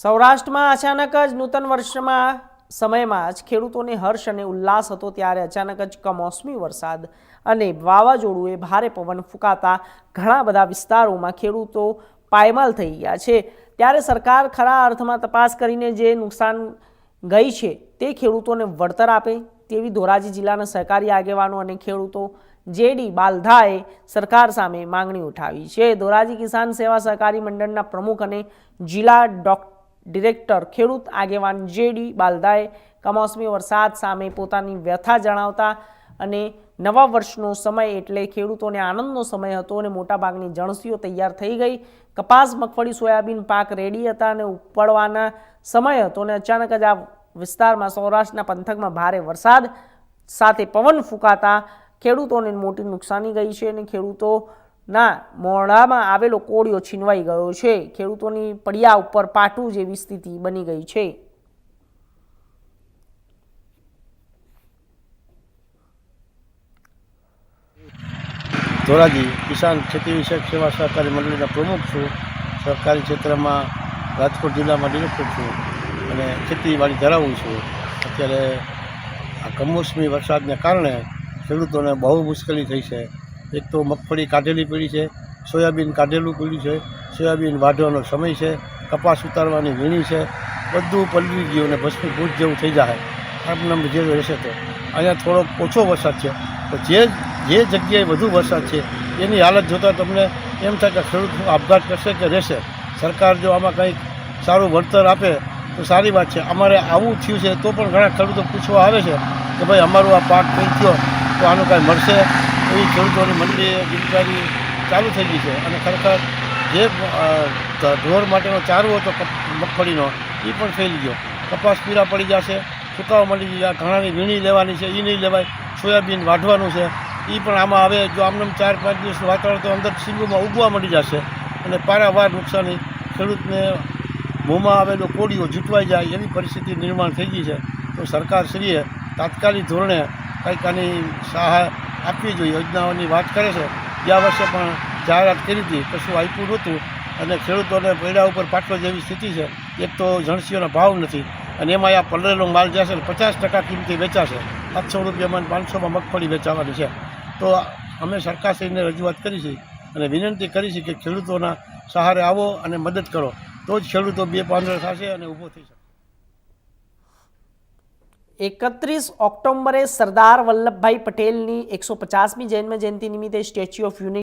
સૌરાષ્ટ્રમાં અચાનક જ નૂતન વર્ષમાં સમયમાં જ ખેડૂતોને હર્ષ અને ઉલ્લાસ હતો ત્યારે અચાનક જ કમોસમી વરસાદ અને વાવાઝોડુએ ભારે પવન ફૂંકાતા ઘણા બધા વિસ્તારોમાં ખેડૂતો પાયમાલ થઈ ગયા છે. ત્યારે સરકાર ખરા અર્થમાં તપાસ કરીને જે નુકસાન ગઈ છે તે ખેડૂતોને વળતર આપે તેવી ધોરાજી જિલ્લાના સહકારી આગેવાનો અને ખેડૂતો જેડી બાલધાએ સરકાર સામે માંગણી ઉઠાવી છે. ધોરાજી કિસાન સેવા સહકારી મંડળના પ્રમુખ અને જિલ્લા ડોક ડિરેક્ટર ખેડૂત આગેવાન જેડી બાલદાએ કમોસમી વરસાદ સામે પોતાની વ્યથા જણાવતા અને નવા વર્ષનો સમય એટલે ખેડૂતોને આનંદનો સમય હતો અને મોટાભાગની જણસીઓ તૈયાર થઈ ગઈ. કપાસ, મગફળી, સોયાબીન, પાક રેડી હતા અને ઉપડવાના સમય હતો અને અચાનક જ આ વિસ્તારમાં સૌરાષ્ટ્રના પંથકમાં ભારે વરસાદ સાથે પવન ફૂંકાતા ખેડૂતોને મોટી નુકસાની ગઈ છે અને ખેડૂતોના મોડામાં આવેલો કોળિયો છીનવાઈ ગયો છે. ખેડૂતોની પડિયા ઉપર પાટું જેવી સ્થિતિ બની ગઈ છે. ધોરાજી, કિસાન ખેતી વિષયક સેવા સહકારી મંડળીના પ્રમુખ છું. સરકારી ક્ષેત્રમાં રાજકોટ જિલ્લામાં ડિરેક્ટર છું અને ખેતીવાડી ધરાવું છું. અત્યારે આ કમોસમી વરસાદને કારણે ખેડૂતોને બહુ મુશ્કેલી થઈ છે. એક તો મગફળી કાઢેલી પડી છે, સોયાબીન કાઢેલું પડ્યું છે, સોયાબીન વાઢવાનો સમય છે, કપાસ ઉતારવાની વીણી છે, બધું પલવી ગયું અને ભસ્મીભૂત જેવું થઈ જાય. આમ જે રહેશે તો. અહીંયા થોડોક ઓછો વરસાદ છે. તો જે જે જગ્યાએ વધુ વરસાદ છે, એની હાલત જોતાં તમને એમ થાય કે ખેડૂત આપઘાત કરશે કે રહેશે. સરકાર જો આમાં કંઈક સારું વળતર આપે, તો સારી વાત છે. અમારે આવું થયું છે તો પણ ઘણા ખેડૂતો પૂછવા આવે છે કે ભાઈ અમારું આ પાક કંઈ થયો, તો આનું કાંઈ મળશે? એવી ખેડૂતોની મંડળીએ જિમ્મેદારી ચાલુ થઈ ગઈ છે. અને ખરેખર જે ઢોર માટેનો ચારો હતો મગફળીનો, એ પણ ફેલી ગયો. કપાસ પીરા પડી જશે, સુકાવા મળી ગયા ઘણાની વીણી લેવાની છે એ નહીં લેવાય, સોયાબીન વાઢવાનું છે. એ પણ આમાં હવે જો આમને આમ ચાર પાંચ દિવસનું વાતાવરણ તો અંદર સિંગોમાં ઉગવા મળી જશે. અને પારાવાર નુકસાની ખેડૂતને મોંમાં આવેલો કોડીઓ જૂટવાઈ જાય, એવી પરિસ્થિતિ નિર્માણ થઈ ગઈ છે. તો સરકારશ્રીએ તાત્કાલિક ધોરણે કંઈક આની સહાય આપવી જોઈએ, યોજનાઓની વાત કરે છે. ગયા વર્ષે પણ જાહેરાત કરી હતી, કશું આપ્યું નહોતું અને ખેડૂતોને પૈડા ઉપર પાટલો જેવી સ્થિતિ છે, એક તો જણસીઓનો ભાવ નથી અને એમાં આ પલળેલો માલ જશે ને પચાસ ટકા કિંમતે વેચાશે. સાતસો રૂપિયામાં પાંચસોમાં મગફળી વેચાવાની છે. તો અમે સરકારશ્રીને રજૂઆત કરી છે અને વિનંતી કરી છે કે ખેડૂતોના સહારે આવો અને મદદ કરો. તો જ ખેડૂતો બે પાંદડા થશે અને ઊભો થઈ શકે. એકત્રીસ ઓક્ટોબરે સરદાર વલ્લભભાઈ પટેલની એકસો પચાસમી જન્મ જયંતિ નિમિત્તે સ્ટેચ્યુ ઓફ યુનિટી